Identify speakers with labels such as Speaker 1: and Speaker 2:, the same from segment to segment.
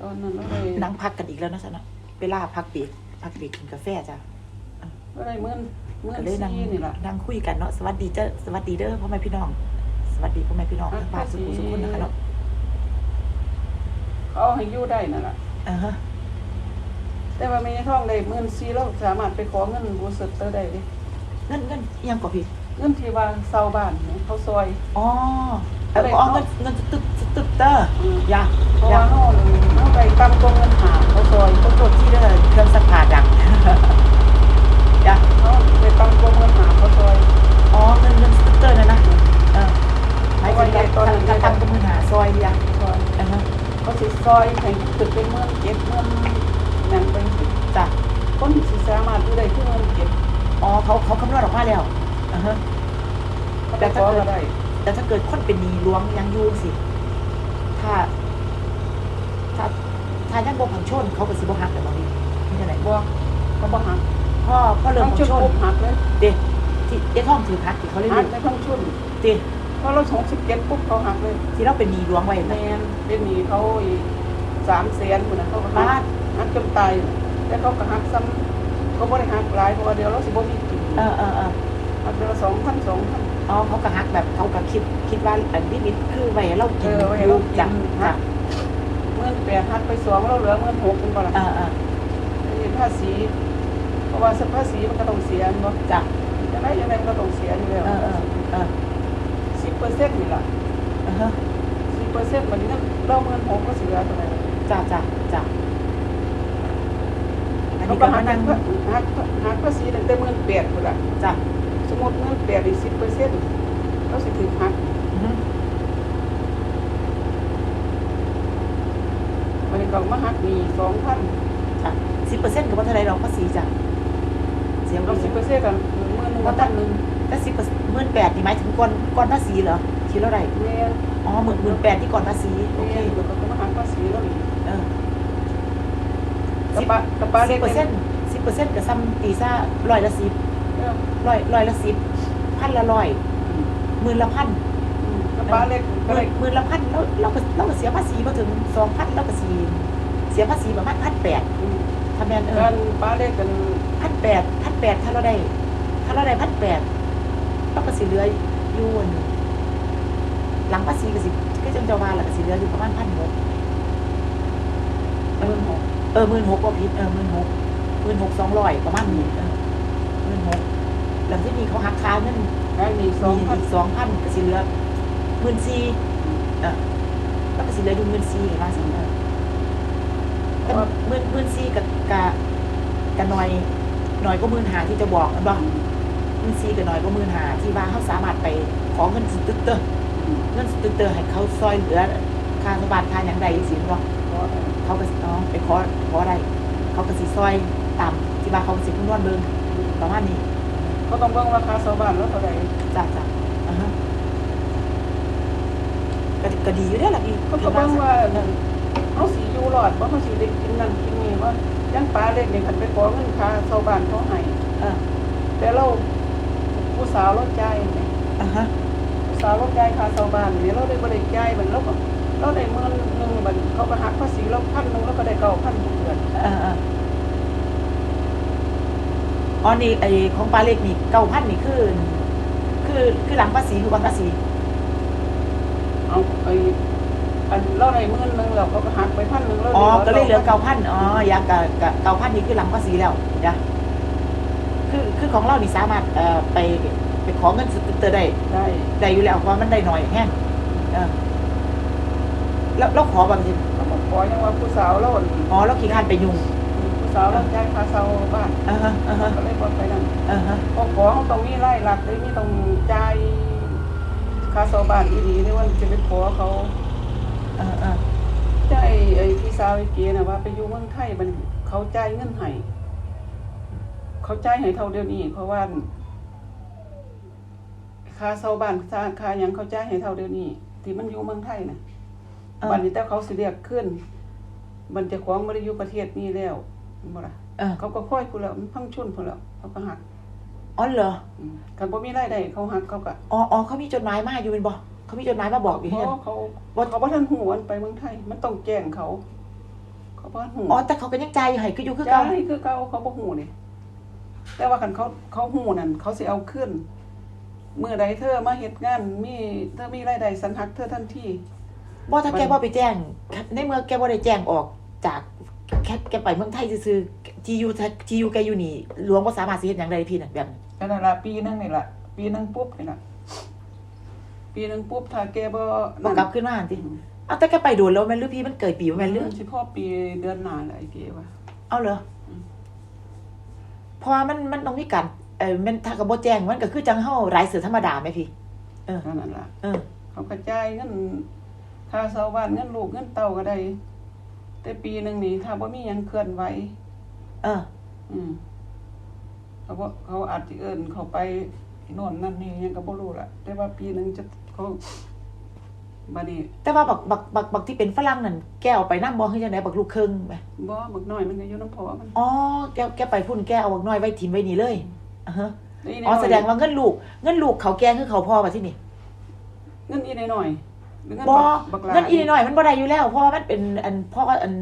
Speaker 1: ตอนนั้นเราได้
Speaker 2: นั่งพักกันอีกแล้วนะจ๊ะเนาะเวลาพักเบรกพักเบรกกินกาแฟจ้ะ
Speaker 1: เราได้เมื่อนเมื่อ
Speaker 2: ก็
Speaker 1: น
Speaker 2: เลยนั่ง
Speaker 1: ซีนี่ล่ะ
Speaker 2: นั่งคุยกันเนาะสวัสดีเจ้าสวัสดีเด้อพ่อแม่พี่น้อง สวัสดีพ่อแม่พี่น้อง
Speaker 1: อะ
Speaker 2: ทั้งบ้านสุขุมสุขคนนะคะเนาะ
Speaker 1: เขาเอาให้อยู่ได้นั่นล่ะ
Speaker 2: อ่าฮะ
Speaker 1: แต่ว่าไม่ได้ท่องได้เมื่อนซีเราสามารถไปขอเงินบูสเตอร์ได้เดิ
Speaker 2: เงินเงินอิหยังกว่าพี่
Speaker 1: เงินที่ว่าเซาบ้านเนี่ยเขาซอย
Speaker 2: อ๋อเอออ๋อเงินเงินตึกตึกเตอร์
Speaker 1: อืม
Speaker 2: อยา
Speaker 1: เพราะ
Speaker 2: อยา
Speaker 1: ว่าเขาเขา ไปตามตรงเงินหาเขาซอย
Speaker 2: ขอโทษที่เด้อเครื่องซักผ้าดังอยา
Speaker 1: เขาไปตามตรงเงินหาเขาซอย
Speaker 2: อ๋อเงินเงินตึกเตอร์นะนะเออหมายถึงการการทำกับมือหาซอยเดีย
Speaker 1: ซอย
Speaker 2: อ่าฮะ
Speaker 1: เขาสิซอยให้ตึกเป็นเมื่อนเก็บเมื่อนนั่นไป
Speaker 2: จ้ะ
Speaker 1: คนสิสามารถอยู่ได้คือเมื่อนเก็บ
Speaker 2: อ๋อเขาเขาคำนวณออกมาแล้วอ่าฮะ
Speaker 1: เขาไปขอก็ได้
Speaker 2: แต่ถ้าเกิดคนเป็นหนีหลวงยังอยูสิถ้า ถ้ายังบ่ผังชนเขาก็สิบ่หักแต่บางทีนี่จังได
Speaker 1: บ่เขาบ่หัก
Speaker 2: พ่อพ่อเริ่ม
Speaker 1: ทั้ง
Speaker 2: ผัง
Speaker 1: ชุด
Speaker 2: ชน
Speaker 1: ปุ๊บหักเลย
Speaker 2: เด็ที่เจ๊ท่องถือหักที่เขาเรียก
Speaker 1: หักในทั้งชุด
Speaker 2: เด็
Speaker 1: พอเราสองสิบเก็บปุ๊บเขาหักเลย
Speaker 2: ที่เราเป็นหนีหลวงไว้
Speaker 1: แม
Speaker 2: นะ
Speaker 1: นเป็นหนี้เขาอีกสามแสนคนนะเขาก็หั
Speaker 2: บ้ากน
Speaker 1: หักจนตายแต่เขาก็หักซ้ำเขาบ่ได้หักหลายเพราะว่าเดี๋ยวเราสิบ่มีกิน
Speaker 2: เออเออเออ
Speaker 1: หักเดือนละสองพันสองพัน
Speaker 2: อ๋อเขาก็หักแบบเขาก็คิดคิดว่าอันลิมิตคือไว้ให้เรากิน
Speaker 1: เออไว้ให้
Speaker 2: อยู่
Speaker 1: เรากิน
Speaker 2: จ้ะ
Speaker 1: หั
Speaker 2: จ้ะ
Speaker 1: กเมื่อ แปดหักไปสองเราเหลือเมื่อหกเป็นบ่ล่ะ
Speaker 2: เออเออ
Speaker 1: นี่ภาษีเพราะว่าภาษีมันก็ต้องเสียเนาะ
Speaker 2: จ้ะ
Speaker 1: ยังไงยังไงมันก็ต้องเสียอยู่แล้ว
Speaker 2: เออเออเออ
Speaker 1: สิบเปอร์เซ็นต์นี่ล่ะ
Speaker 2: อ่าฮะ
Speaker 1: สิบเปอร์เซ็นต์มันเงินเราเมื่อหกก็เสียเท่าไหร่
Speaker 2: จ้ะจ้ะจ้ะอัน
Speaker 1: เขา
Speaker 2: นี้
Speaker 1: ก็
Speaker 2: ก็
Speaker 1: หั
Speaker 2: มากนั่ง
Speaker 1: หักหักภาษีตั้งแต่เมื่อแปดคนละ
Speaker 2: จ้ะ
Speaker 1: สมมติเงินแปดอีกสิบเปอร์เซ็นต์เราสิถือหัก
Speaker 2: อือฮึ
Speaker 1: มันก็มาหักมีสองพัน
Speaker 2: จ้ะสิบเปอร์เซ็นต์กับว่าเท่าไรเราภาษีจ้ะเสียง
Speaker 1: เรา
Speaker 2: เรา
Speaker 1: สิ
Speaker 2: สิ
Speaker 1: บบเปอร์เซ็นต์กันเมื่อหนึ่งพันหนึ่ง
Speaker 2: แต่สิบเปอร์หมื่นแปดนี่หมายถึงก่อนก่อนภาษีเหรอคิดเท่าไหร่
Speaker 1: เงี้ย
Speaker 2: อ๋อหมื่นหมื่นแปดที่ก่อนภาษีโอเค
Speaker 1: เงี้ยแล้วก็มาหักภาษีเราอีก
Speaker 2: เออก
Speaker 1: ระปะกระปะ
Speaker 2: สิ
Speaker 1: เล็
Speaker 2: บ
Speaker 1: ก
Speaker 2: เปอร์เซ็นต์สิบเปอร์เซ็นต์กับซ้ำตีซ่าร้อยละสิบ
Speaker 1: เออ
Speaker 2: ร้อยร้อยละสิบพันละร้อยหมื่นละพัน
Speaker 1: กระปะเล็ก
Speaker 2: ห
Speaker 1: ก็
Speaker 2: มื่
Speaker 1: เล
Speaker 2: น
Speaker 1: ย
Speaker 2: หมื่นละพันแล้วเราก็เราก็เสียภาษีมาถึงสองพันเราก็เสียเสียภาษีประมาณพันแปดทำแมนเอ
Speaker 1: กั
Speaker 2: อน
Speaker 1: ปลาเล็กกัน
Speaker 2: พันแปดพันแปดถ้าเราได้ถ้าเราได้พันแปดเราก็สิเหลืออยู่อันหลังภาษีก็สิก็จังจะว่าแหละก็สิเหลืออยู่ประมาณพันหก
Speaker 1: เออหก
Speaker 2: เออหมื่นหกก็ผิดเออหมื่นหกหมื่นหกสองร้อยประมาณนี้เออหมื่นหกหลังที่นี่เขาหักค่าเงิน
Speaker 1: การมีสองพัน
Speaker 2: สองพันก็สิเหลือ หมื่นสี่เออแล้วก็สิเหลืออยู่หมื่นสี่เห็นไหมสิเออแต่หมื่นหมื่นสี่กับกับกับหน่อยหน่อยก็หมื่นหาที่จะบอกอันบ่หมื่นสี่กับหน่อยก็หมื่นหาที่ว่าเขาสามารถไปขอเงินสตึกเตอร์เงินสตึกเตอร์ให้เขาซอยเหลือค่าสบานค่าอย่างใดสิบ่เขาก็สิอ๋อไปขอขอได้เขาก็สิซอยตามที่ว่าเขาสิคำนวณเบิ่งประมาณนี้
Speaker 1: เขาต้องเบิ่งราคาชาวบ้านแล้วเท่าไหร่
Speaker 2: จ้าจ้าอ่าฮะ ก็ก็ดีอยู่เด้อล่ะพี่
Speaker 1: เขาก็เบิ่งว่าเขาสีอยู่รอดว่าเขาสีได้กินนั่นกินนี่ว่ายังปลาเล็กนี่คันไปขอเงินค่าชาวบ้านเขาให้
Speaker 2: เออ
Speaker 1: แต่เราผู้สาวเราจ่ายนี่
Speaker 2: อ่าฮะ
Speaker 1: ผู้สาวเราจ่ายค่าชาวบ้านนี่เราได้บ่ได้จ่ายมันเราก็เราได้หมื่นหนึงบัดเขาก็หักภาษีเราพันหนึงเราก็ได้เก้าพันทุกเดือน
Speaker 2: เออเอออ๋อนี่ไอ้ของปลาเล็กนี่เก้าพันนี่คือ คือคือหลังภาษีคือก่อนภาษี
Speaker 1: เอาไอ้อันเราได้หมื่นหนึงแล้วเขาก็หักไปพันหนึงเรา
Speaker 2: อ๋อก็เลยเหลือเก้าพันอ๋อยากะกะเก้าพันนี่คือหลังภาษีแล้วจ้ะคือคือของเรานี่สามารถเอ่อไปไปขอเงินสตึกเตอร์ได้
Speaker 1: ได้
Speaker 2: ได้อยู่แล้วเพราะมันได้หน่อยแห้งเออแล้วแล้วขอบางที
Speaker 1: เขาก็ขอยังว่าผู้สาวเรา
Speaker 2: อ๋อแล้วขี้ข้านไปยุ่ง
Speaker 1: ผู้สาวเราจ่ายค่าเช่าบ้าน
Speaker 2: อ่าฮะอ่าฮะ
Speaker 1: ก็เลยบ่ไปนั่น
Speaker 2: อ่าฮะ
Speaker 1: พอขอเขาต้องมีรายหลักเลยมีต้องจ่ายค่าเช่าบ้านดีๆนี่ว่าจะไปขอเขา
Speaker 2: อ่าอ่า
Speaker 1: จ่ายไอ้พี่สาวไอ้เกียน่ะว่าไปอยู่เมืองไทยมันเขาจ่ายเงินให้เขาจ่ายให้เท่าเดียวนี้ เพราะว่าค่าเช่าบ้านค่าค่าหยังเขาจ่ายให้เท่าเดียวนี้ที่มันอยู่เมืองไทยน่ะ
Speaker 2: อ่า
Speaker 1: บัดนี้แต่เขาสิเรียกขึ้น มันจะของบ่ได้อยู่ประเทศนี้แล้วบ่ล่ะ
Speaker 2: อ่า
Speaker 1: เขาก็ค่อยพูนแล้วมันพังชุนพูนแล้วเขาก็หัก
Speaker 2: อ๋อเหรอ
Speaker 1: อืมคันบ่มีรายได้เขาหักเขาก็
Speaker 2: อ๋ออ๋อเขามีจดหมายมาอยู่เป็นบอกเขามีจดหมายมาบอกอยู่
Speaker 1: เพ
Speaker 2: ที่นั่น
Speaker 1: ราะเขาบ่เขาบ่ทันหูวันไปเมืองไทย มันต้องแจ้งเขา เขาบ่ฮู้
Speaker 2: อ๋อแต่เขาก็ยังใจายอยู่ให้คืออยู่คือ
Speaker 1: จ้า
Speaker 2: เก่า
Speaker 1: ให้คือเก่าเขาบ่ฮู้นี่แต่ว่าคันเขาเขาฮู้นั่นเขาสิเอาขึ้นเมื่อใดเธอมาเฮ็ดงานมีเธอมีรายได้สันหักเธอทันที
Speaker 2: บ่ถ้าแกบ่ไปแจ้ง ในเมื่อแกบ่ได้แจ้งออกจากแค่แกไปเมืองไทยซื่อๆที่อยู่ที่อยู่แกอยู่นี่หลวงบ่สามารถสิเฮ็ดหยังได้พี่น่ะแบบนั้น
Speaker 1: ก็นั่นล่ะปีหนึงนี่ล่ะปีหนึงปุ๊บนี่ล่ะปีหนึงปุ๊บถ้าแกบ่
Speaker 2: บ่กลับขึ้นมาหั่นติเอาแต่แกไปโดนแล้วแม่นหรือพี่มันเกิดปีบ่แม่นหรือ
Speaker 1: สิพอปีเดือนหน้าแหละไอ้เกว่า
Speaker 2: เอาเหรออ
Speaker 1: ม
Speaker 2: เพราะว่ามันมันต้องมีการเอ่อมันถ้าก็บ่แจ้งมันก็คือจังเฮารายเสือธรรมดาไหมพี่ เออ
Speaker 1: เท่านั้นล่ะ
Speaker 2: เออ
Speaker 1: เขากระจายเงินค่าเสาบ้านเงินลูกเงินเต้าก็ได้ แต่ปีหนึงนี่ถ้าบ่มีหยังเคลื่อนไหว
Speaker 2: เออ
Speaker 1: อืม เขาบอกเขาอาจจะเอินเขาไปโน่นนั่นนี่ยังก็บ่รู้ล่ะแต่ว่าปีหนึงจะเขาบัดนี้
Speaker 2: แต่ว่าบักบักบักบักที่เป็นฝรั่งนั่นแกเอาไปนำบ่คือจังไดบักลูกครึ่งแหม
Speaker 1: บ่บักน้อยมันก็อยู่น้ำพอมัน
Speaker 2: อ๋อแกแกไปพุ่นแกเอาบักน้อยไว้ถิ่มไว้นี่เลยอ่าฮะ
Speaker 1: แล้ว
Speaker 2: อ๋อ
Speaker 1: น้ย
Speaker 2: แสดงว่าเงินลูก เงินลูกเขาแกงคือเขาพ่อว่าที่นี่
Speaker 1: เงินอีน้อยๆหรือเงิน
Speaker 2: บ่
Speaker 1: บักหลา
Speaker 2: เงินอีน้อยๆมันบ่ได้อยู่แล้วเพราะว่ามันเป็นอันพ่อก็อัน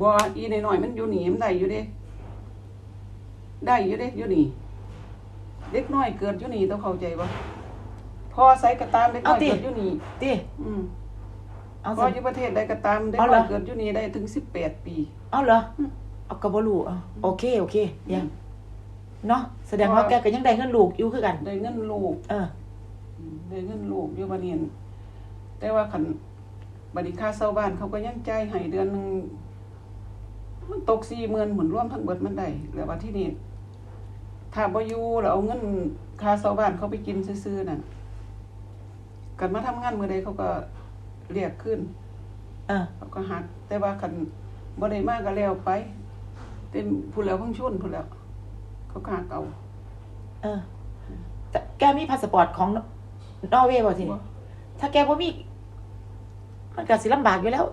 Speaker 1: บ่อีน้อยๆมันอยู่นี่มันได้อยู่เด้ ได้อยู่เด้อยู่นี่ เด็กน้อยเกิดอยู่นี่ต้องเข้าใจบ่พอใส่กระตามเด็กน้อยเกิดอยู่นี่
Speaker 2: ติ
Speaker 1: อืม
Speaker 2: เอา
Speaker 1: พอ
Speaker 2: สิ
Speaker 1: อยู่ประเทศใดก็ตามเด็ก
Speaker 2: เอาเหร
Speaker 1: น้
Speaker 2: อ
Speaker 1: อยเกิดอยู่นี่ได้ถึง18ปี
Speaker 2: เอาเหรอ
Speaker 1: อืม
Speaker 2: เอาก็บ่รู้อะโอเคโอเคเดี๋ยว
Speaker 1: อืม
Speaker 2: เนาะแสดงว่า
Speaker 1: เพราะ
Speaker 2: แกก็ยังได้เงินลูกอยู่คือกัน
Speaker 1: ได้เงินลูก
Speaker 2: เออ
Speaker 1: อืมได้เงินลูกอยู่บัดนี้แต่ว่าคันบัดนี้ค่าเช่าบ้านเขาก็ยังจ่ายให้เดือนหนึงมันตก40,000หมุนรวมทั้งเบิดมันได้แล้วว่าที่นี่ ถ้าบ่อยู่แล้วเอาเงินค่าเช่าบ้านเขาไปกินซื่อๆน่ะกันมาทำงานมื้อใดเขาก็เรียกขึ้น
Speaker 2: เออ
Speaker 1: เขาก็หัก แต่ว่าคันบ่ได้มาก็แล้วไปเต็มผู้แล้วเพิ่งชุนผู้แล้ว เขาก็หักเอา
Speaker 2: เออแต่แกมีพาสปอร์ตของนอร์เวย์บ่ที
Speaker 1: บ่
Speaker 2: นี้ถ้าแกบ่มีมันก็สิลำบากอยู่แล้ว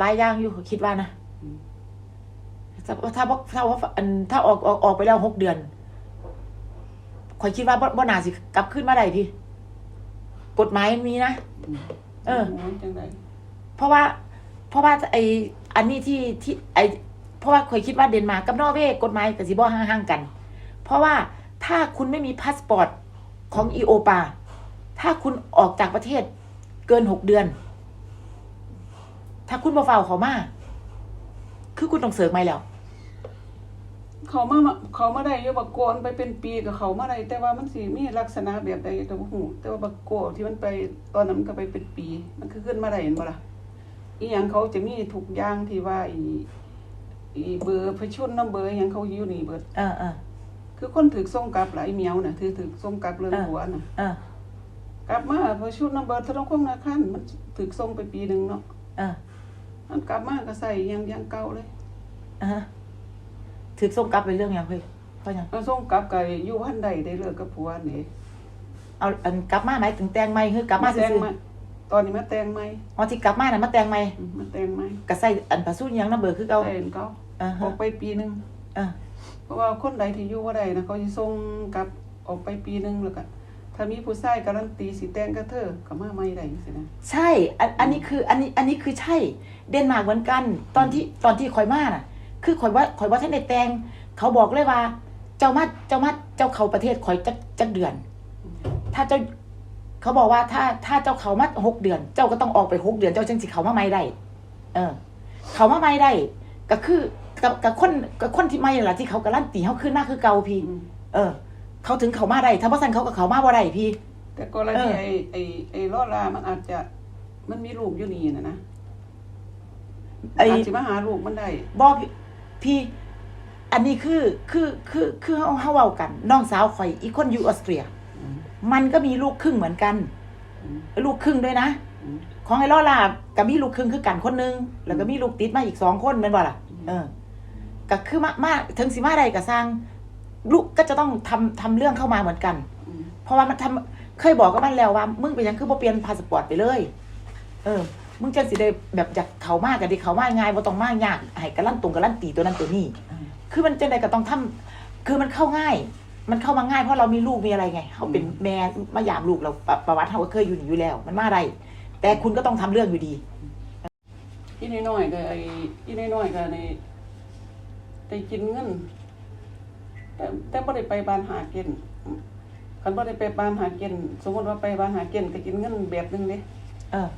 Speaker 2: หลายอย่างอยู่คิดว่านะ
Speaker 1: อืม
Speaker 2: ถ้าถ้าบ่ถ้าว่าอันถ้าออกออกออกไปแล้วหกเดือน ข่อยคิดว่าบ่บ่น่าสิกลับขึ้นมาได้พี่ กฎหมายมีนะ
Speaker 1: อืม
Speaker 2: เออ
Speaker 1: โยจังได
Speaker 2: เพราะว่า เพราะว่าไออันนี้ที่ที่ไอเพราะว่าข่อยคิดว่าเดนมาร์กกับนอร์เวย์กฎหมายกับสิบ่ห่างๆกัน เพราะว่าถ้าคุณไม่มีพาสปอร์ตของอีโอปา ถ้าคุณออกจากประเทศเกินหกเดือน ถ้าคุณบ่เฝ้าเขามา คือคุณต้องเสิร์ฟไม่แล้ว
Speaker 1: เขามาเขามาได้อยู่บักโกนไปเป็นปีกับเขามาได้แต่ว่ามันสิมีลักษณะแบบใดก็บ่ฮู้แต่ว่าบักโกที่มันไปตอนนั้นมันก็ไปเป็นปี มันคือขึ้นมาได้เห็นบ่ล่ะอีหยังเขาจะมีทุกอย่างที่ว่าอีอีเบอร์พชุนนำเบอร์หยังเขาอยู่นี่เบิด
Speaker 2: เออเออ
Speaker 1: คือคนถูกส่งกลับหลายเหมียวน่ะถือถูกส่งกลับเรื่อง
Speaker 2: เออ
Speaker 1: หัวน่ะ
Speaker 2: เออก
Speaker 1: ลับมาพชุนนำเบอร์ธนาคารธนาคารมันถูกส่งไปปีหนึงเนาะ
Speaker 2: เออ
Speaker 1: มันกลับมาก็ใส่อยังอยังเก่าเลย
Speaker 2: อ่าฮะ ถือส่งกลับไปเรื่องหยังเฮ้ยเพราะหยัง
Speaker 1: มันส่งกลับก็อยู่พันใดได้เลิกกับผัวนี่
Speaker 2: เอาอันกลับมาไหมายถึงแต่งใหม่คือกลับมา
Speaker 1: แต่ง
Speaker 2: ซื่อ
Speaker 1: มาตอนนี้มาแต่งใหม่
Speaker 2: ๆอ๋อที่กลับมาน่ะมาแต่งใหม่
Speaker 1: อืมมาแต่งใหม่
Speaker 2: ก็ใส่อันปลาสู้ยังน้ำเบอร์คือเก่า
Speaker 1: แต่งเขา
Speaker 2: อ่า
Speaker 1: อ
Speaker 2: ฮะ
Speaker 1: อกไปปีหนึง
Speaker 2: อ่า
Speaker 1: เพราะว่าคนใดที่อยู่บ่ได้นะเขาสิส่งกลับออกไปปีหนึงแล้วก็ถ้ามีผู้ชายการันตีสิแต่งกับเธอก็มาใหม่ได้จังซี่นะ
Speaker 2: ใช่อันอันนี้คืออันนี้อันนี้คือใช่ เดนมาร์กเหมือนกัน ตอนที่ตอนที่ข่อยมาน่ะ คือข่อยว่าข่อยว่าท่านได้แต่งเขาบอกเลยว่า เจ้ามาเจ้ามาเจ้าเขาประเทศข่อยจักจักเดือน ถ้าเจ้าเขาบอกว่าถ้าถ้าเจ้าเขามาหกเดือน เจ้าก็ต้องออกไปหกเดือน เจ้าจึงสิเขามาไม่ได้ เออ เขามาไม่ได้ ก็คือกับกับคนกับคนที่ไม่ล่ะที่เขาการันตีเขาขึ้นมาคือเก่าพี่
Speaker 1: อืม
Speaker 2: เออ เขาถึงเขามาได้ ถ้าบ่ซันเขาก็เขามาบ่ได้พี่
Speaker 1: แต่กรณี
Speaker 2: เออ
Speaker 1: ไอ้ไอ้ไอ้ลอลามันอาจจะมันมีลูกอยู่นี่น่ะนะ
Speaker 2: ไอ้
Speaker 1: อาจสิมาหาลูกมันได้
Speaker 2: บอ พี่พี่อันนี้คือคือคือคือเฮาเฮาเว้ากัน น้องสาวข่อย อีกคนอยู่ออสเตรีย
Speaker 1: อืม
Speaker 2: มันก็มีลูกครึ่งเหมือนกัน
Speaker 1: อืม
Speaker 2: ลูกครึ่งด้วยนะ
Speaker 1: อืม
Speaker 2: ของไอ้ล่อลาก็มีลูกครึ่งคือกันคนหนึง แล้วก็มีลูกติดมาอีกสองคนแม่นบ่ล่ะ เออก็คือมามาถึงสิมาใดก็สร้าง ลูกก็จะต้องทำทำเรื่องเข้ามาเหมือนกัน
Speaker 1: อืม
Speaker 2: เพราะว่ามันทำเคยบอกกับมันแล้วว่า มึงเป็นหยังคือบ่เปลี่ยนพาสปอร์ตไปเลย เออ มึงจังสิได้แบบจากเขามากกันที่เขามากง่ายบ่ต้องมากยากให้กะลั่นตรงกะลั่นตีตัวนั้นตัวนี้ คือมันจังไดก็ต้องทำคือมันเข้าง่าย มันเข้ามาง่ายเพราะเรามีลูกมีอะไรไงเขาเป็นแม่มายามลูกเราประประวัติเขาก็เคยอยู่นี่อยู่แล้ว มันมาได้แต่คุณก็ต้องทำเรื่องอยู่ดี
Speaker 1: อีน้อยๆก็ไอ้อีน้อยๆก็ในได้กินเงิน แต่แต่บ่ได้ไปบ้านหาเกณฑ์คันบ่ได้ไปบ้านหาเกณฑ์สมมุติว่าไปบ้านหาเกณฑ์ก็กินเงินแบบหนึงเด้
Speaker 2: เออ
Speaker 1: เออ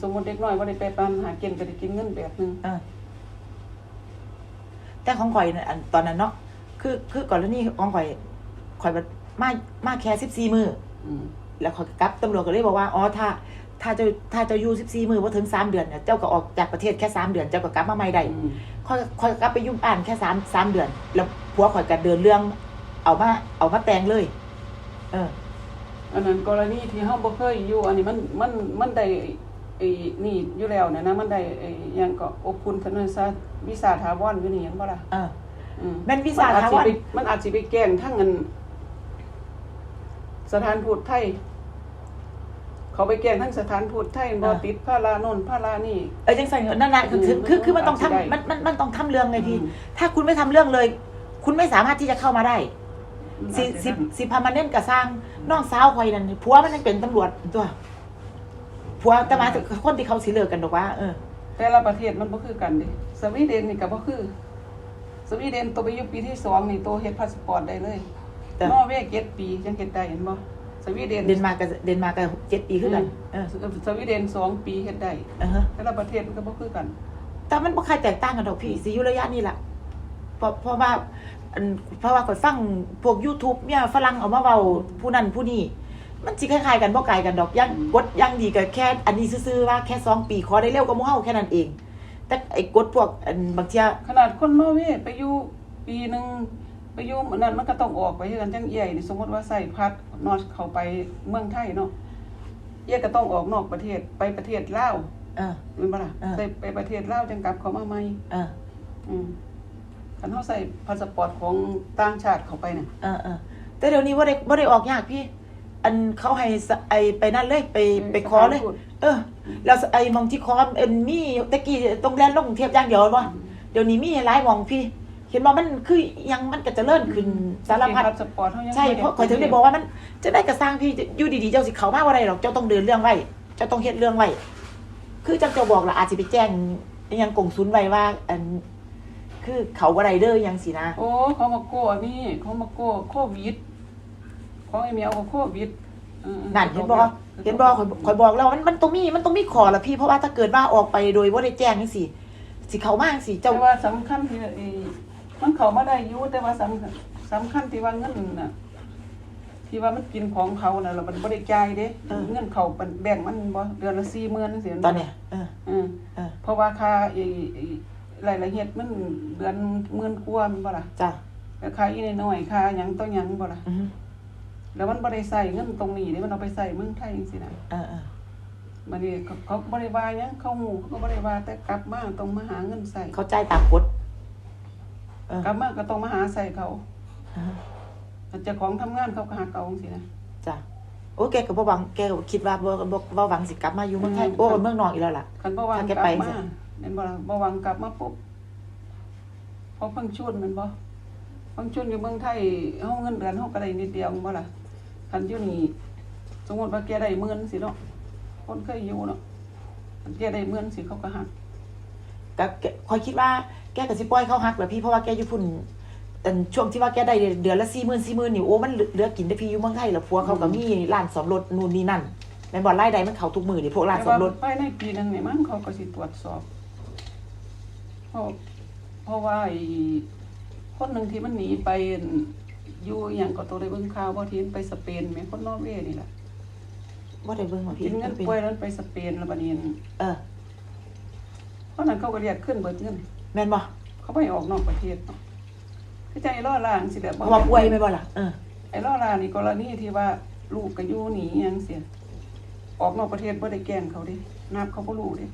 Speaker 1: สมมุติเด็กน้อยบ่ได้ไปบ้านหาเกณฑ์ก็ได้กินเงินแบบหนึง
Speaker 2: เออแต่ของข่อยน่ะอันตอนนั้นเนาะคือคือก่อนแล้วนี่ของข่อยข่อยมามามาแค่สิบสี่มือ
Speaker 1: อืม
Speaker 2: แล้วข่อยก็กลับตำรวจก็เลยบอกว่า อ๋อ ถ้า ถ้าเจะถ้าเจะอยู่สิบสี่มือว่าถึงสามเดือนเนี่ยเจ้าก็ออกจากประเทศแค่สามเดือน เจ้าก็กลับมาใหม่ได้
Speaker 1: อืม
Speaker 2: ข่อยข่อยกลับไปอยุ่บ้านแค่สามสามเดือน แล้วผัวข่อยก็เดินเรื่อง เอามา เอามาแต่งเลย เออ
Speaker 1: อันนั้นกรณีที่เฮาบ่เคยอยู่ อันนี้มันมันมันได้ ไอ้นี่อยู่แล้วเนี่ยนะมันได้ไอ้หยังก็อบคุณทนายซะวิสาถาวรอยู่นี่เห็นบ่ล่ะ
Speaker 2: เออ
Speaker 1: อืม
Speaker 2: แม่นวิสาถาวร
Speaker 1: มันอจสิไปมันอาจสิไปแกล้งทั้งเงินสถานทูตไทย เขาไปแกล้งทั้งสถานทูตไทยบ่ติดพาราโน่นพารานี่
Speaker 2: เออจังสันนั่นแหละคือคือคือคือมันต้อง
Speaker 1: อาจจะได้
Speaker 2: ทำมันมันมันต้องทำเรื่องไงพี่
Speaker 1: อืม
Speaker 2: ถ้าคุณไม่ทำเรื่องเลย คุณไม่สามารถที่จะเข้ามาได้ สิสิสิพามาเน่นกับสร้างน้องสาวคอยนั่นผัวมันยังเป็นตำรวจตัว ผัวแต่มาคนที่เขาสิเลิกกันดอกว่าเออ
Speaker 1: แต่ละประเทศมันบ่คือกันเด้สวีเดนนี่ก็บ่คือ สวีเดนตัวไปอยู่ปีที่สองนี่ตัวเฮ็ดพาสปอร์ตได้เลย
Speaker 2: แต่
Speaker 1: นอร์เวย์เจ็ดปียังเฮ็ดได้เห็นบ่สวีเดน
Speaker 2: เดนมาร์กกับเดนมาร์กกับเจ็ดปีขึ้นกันเออ
Speaker 1: สวีเดนสองปีเฮ็ดได้
Speaker 2: เออฮะ
Speaker 1: แต่ละประเทศมันก็บ่คือกัน
Speaker 2: แต่มันบ่ใครแตกต่างกันดอกพี่สิอยู่ระยะนี้ล่ะเพราะเพราะว่าอันเพราะว่าข่อยฟังพวก YouTube เนี่ยฝรั่งเอามาเว้าผู้นั้นผู้นี้ มันสิคล้ายๆกันบ่ไกลกันดอกอยังกดอยังดีก็แค่อันนี้ซื่อๆว่าแค่สองปีขอได้เร็วกว่าหมู่เฮาแค่นั้นเอง แต่ไอ้กดพวกอันบางเที่ย
Speaker 1: ขนาดคนนอร์เวย์ไปอยู่ปีหนึงไปอยู่อันนั้นมันก็ต้องออกไปคือกันจังเอี่ยนี่สมมติว่าใส่พัดนอดเข้าไปเมืองไทยเนาะเอี่ยก็ต้องออกนอกประเทศไปประเทศลาว
Speaker 2: เออ
Speaker 1: แม่นบ่ล่ะ
Speaker 2: อ่า
Speaker 1: ใส่ไปประเทศลาวจังกลับเข้ามาใหม่
Speaker 2: เออ
Speaker 1: อืมคันเฮาใส่พาสปอร์ตของต่างชาติเข้าไปน่ะ
Speaker 2: เออเออแต่เดี๋ยวนี้ว่าได้ว่าได้ออกยากพี่ อันเขาให้สไอไปนั่นเลยไปไปคอเลยเออ แล้วไอมองที่คอเอ็นมีตะกี้ตรงแลนลงเทียบอย่างเดียววะเดี๋ยวนี้มีหลายหมองพี่ เห็นว่ามันคือยังมันก็เจะเลื่อนขึ้นสารพัด
Speaker 1: พาสปอร์ตเฮายัง
Speaker 2: ใช่เพราะข่อยถึงได้บอกว่ามันจะได้กระสร้างพี่อยู่ดีๆเจ้าสิเขามากว่าไรหรอกเจ้าต้องเดินเรื่องไว้เจ้าต้องเฮ็ดเรื่องไว้คือจังเจ้าบอกละอาจจะไปแจ้งอิหยังกงซุนไว้ว่า อัน คือเขาว่าไรเด้ออิหยังสินะ
Speaker 1: โอ้เขามาโก้อันนี้เขามาโก้โควิด ของไอ้เมียวก็โควิดออ
Speaker 2: นั่นเห็นบอกเห็นบอกข่อยข่อยบอกแล้วมันมันต้องมีมันต้องมีขอละพี่เพราะว่าถ้าเกิดว่าออกไปโดยว่าได้แจ้งนี่สิสิเขามากสิ
Speaker 1: แต่
Speaker 2: เจ้า
Speaker 1: ว่าสำคัญที่ไอ้มันเข้ามาได้อยู่แต่ว่าสำคัญสำคัญที่ว่าเงินน่ะ ที่ว่ามันกินของเขาน่ะแล้วมันบ่ได้จ่ายเด้เงินเขาเป็นแบ่งมันบ่เดือนละ40,000จังซี่
Speaker 2: ตอนเนี้ยเออ
Speaker 1: เออ
Speaker 2: เออ
Speaker 1: เพราะว่าค่าไอ้ไอ้รายละเอียดมันเดือนหมื่นกว่าแม่นบ่ล่ะ
Speaker 2: จ้ะ
Speaker 1: แล้วค่าอีน้อยๆค่าหยังต่อหยังบ่ล่ะ
Speaker 2: อือฮึ
Speaker 1: แล้วมันบ่ได้ใส่เงินตรงนี้นี่มันเอาไปใส่เมืองไทยจังซี่นะ
Speaker 2: เออเออ
Speaker 1: บัดนี้เขาเขาบ่ได้ว่าหยังเขาหูเขาก็บ่ได้ว่าแต่กลับมาต้องมาหาเงินใส่
Speaker 2: เขาจ่ายตามกฎเออก
Speaker 1: ลับมาก็ต้องมาหาใส่เขา
Speaker 2: อือฮึ
Speaker 1: เจ้าของทำงานเขาก็หาเก่าจังซี่นะ
Speaker 2: จ้ะโอ้แกก็บ่หวังแกก็คิดว่าบ่บ่บ่หวังสิกลับมาอยู่เมืองไทย
Speaker 1: อืม
Speaker 2: โอ้เมืองนอกอีกแล้วล่ะ
Speaker 1: คันบ่หวัง
Speaker 2: ถ้ากแก
Speaker 1: ลับ
Speaker 2: ไป
Speaker 1: มา
Speaker 2: สิ
Speaker 1: เห็นบ่ล่ะบ่หวังกลับมาปุ๊บเพราะเพิ่งชุนแมันบ่เพิ่งชุนอยู่เมืองไทยเฮาเงินเดือนเฮาก็ได้นิดเดียวแม่นบ่ล่ะ คันอยู่นี่สมมติว่าแกได้หมื่นสิเนาะคนเคยอยู่เนาะคันแกได้หมื่นสิเขาก็หัก
Speaker 2: ก็คอยคิดว่าแกก็สิปล่อยเขาฮักแหละพี่เพราะว่าแกอยู่พุ่นอันช่วงที่ว่าแกได้เดือนละ40,000 40,000นี่โอ้มันเหลือกินได้พี่อยู่เมืองไทยแล้วผัวเขาก็มีร้านซ่อมรถนู่นนี่นั่นแม่นบ่รายได้มันเขาทุกมือนี่พวกร้าน
Speaker 1: แต่
Speaker 2: ซ่อ
Speaker 1: ม
Speaker 2: รถ
Speaker 1: ภายในปีหนึงเนี่ยมันเขาก็สิตรวจสอบเพราะเพราะว่าไอ้คนหนึ่งที่มันหนีไป อยู่อหย่างก็ตัวได้เบิ่งข่าวว่าที่มันไปสเปนแม่คนนอร์เวย์นี่แหละ
Speaker 2: บ่ได้เบิ่งว่าพี่
Speaker 1: กินเงิน
Speaker 2: เป็น
Speaker 1: ป่วยแล้วไปสเปนแล้วบัดนี้
Speaker 2: เออ
Speaker 1: เพราะนั้นเขาก็เรียกขึ้นเบิดเงิน
Speaker 2: แม่นบ่
Speaker 1: เขาไม่ออกนอกประเทศเนาะคือใจล่อล่างสิแหละ
Speaker 2: เพราะว่าป่วยแม่นบ่ล่ะเออ
Speaker 1: ไอ้ล่อล่างนี่กรณีที่ว่าลูกก็อยู่หนีอหยังเสียออกนอกประเทศบ่ได้แกล้งเขาดินับเขาบ่รู้ดิ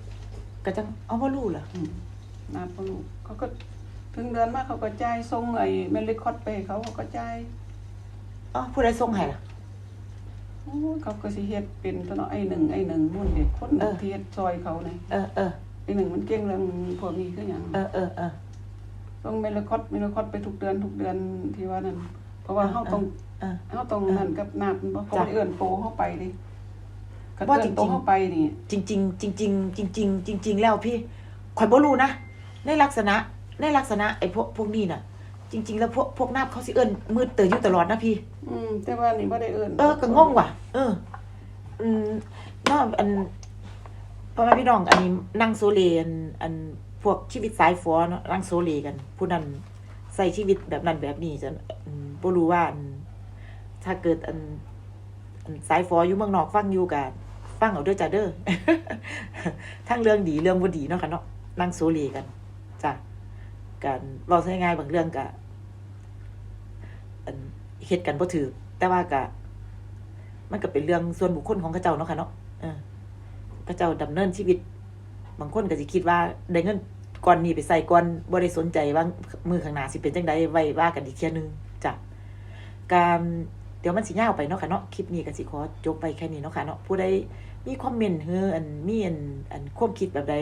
Speaker 2: ก็จังเอาบ่รู้ล่ะ
Speaker 1: อืมนับบ่รู้เขาก็ ถึงเดือนมาเขาก็จ่ายส่งไอ้แมนเลคอดไปให้เขาเขาก็จ่าย
Speaker 2: อ๋อผู้ใดส่งให้ล่ะ
Speaker 1: โอ้ยเขาก็สิเฮ็ดเป็นตัวเนาะไอ้หนึ่งไอ้หนึ่งมุ่นเด็กคนหนึ่ง
Speaker 2: เออ
Speaker 1: ที่เฮ็ดซอยเขาเนี่ย
Speaker 2: เออเออ
Speaker 1: ไอ้หนึ่งมันเก่งเรื่องพวกนี้คือหยัง
Speaker 2: เออเออเออ
Speaker 1: ต้องเมลคอดเมลคอดไปทุกเดือนทุกเดือนที่ว่านั่นเพราะว่าเฮาต้อง
Speaker 2: เออ
Speaker 1: เฮาต้องนั่นกับนับบ่เขา
Speaker 2: จ้ะ
Speaker 1: ได้เอิ้นโตเฮาไปดิคัน
Speaker 2: ว่า
Speaker 1: เอิ้
Speaker 2: จริ
Speaker 1: น
Speaker 2: งๆ
Speaker 1: โตเฮาไปนี่
Speaker 2: จริงจริง ๆ จริง ๆ จริง ๆ จริง ๆ แล้วพี่ข่อยบ่รู้นะในลักษณะ ในลักษณะไอ้พวกพวกนี้น่ะ จริง ๆ แล้วพวกพวกนาบเขาสิเอิ้นมืดเตออยู่ตลอดนะพี่
Speaker 1: อืม แต่ว่านี่บ่ได้เอิ้น
Speaker 2: เออก็งงว่ะ เออ อืมเนอกอันพ่อแม่พี่น้องอันนี้นั่งโซเลอันอันพวกชีวิตสายฟอเนาะนั่งโซเลกัน ผู้นั้นใส่ชีวิตแบบนั้นแบบนี้จะอืมบ่รู้ว่าอันถ้าเกิดอันอันสายฟออยู่เมืองนอกฟังอยู่กันฟังเอาเด้อจ้าเด้อทั้งเรื่องดีเรื่องบ่ดีเนาะค่ะเนาะนั่งโซเลกันจ้ะ การเว้าใช้ง่ายบางเรื่องก็อันเฮ็ดกันบ่ถือแต่ว่าก็มันก็เป็นเรื่องส่วนบุคคลของเขาเจ้าเนาะค่ะเนาะเออเขาเจ้าดำเนินชีวิต บางคนก็สิคิดว่าได้เงินก่อนนี้ไปใส่ก่อนบ่ได้สนใจว่ามือข้างหน้าสิเป็นจังไดไว้ว่ากันอีกเที่ยหนึงจ้ะการเดี๋ยวมันสิยาวไปเนาะค่ะเนาะคลิปนี้ก็สิขอจบไปแค่นี้เนาะค่ะเนาะผู้ใดมีคอมเมนต์เฮืออันมีอันอันความคิดแบบใด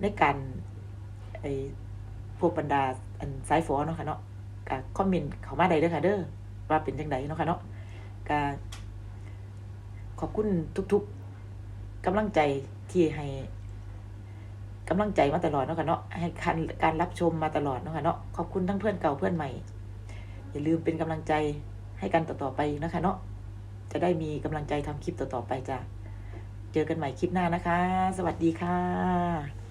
Speaker 2: ในการไอ พวกบรรดาอันสายฝอเนาะค่ะเนาะก็คอมเมนต์เข้ามาได้เด้อค่ะเด้อว่าเป็นจังไดเนาะค่ะเนาะก็ขอบคุณทุกๆกำลังใจที่ให้กำลังใจมาตลอดเนาะค่ะเนาะให้การการรับชมมาตลอดเนาะค่ะเนาะขอบคุณทั้งเพื่อนเก่าเพื่อนใหม่ อย่าลืมเป็นกำลังใจให้กันต่อๆไปนะคะเนาะจะได้มีกำลังใจทำคลิปต่อๆไปจ้ะเจอกันใหม่คลิปหน้านะคะ สวัสดีค่ะ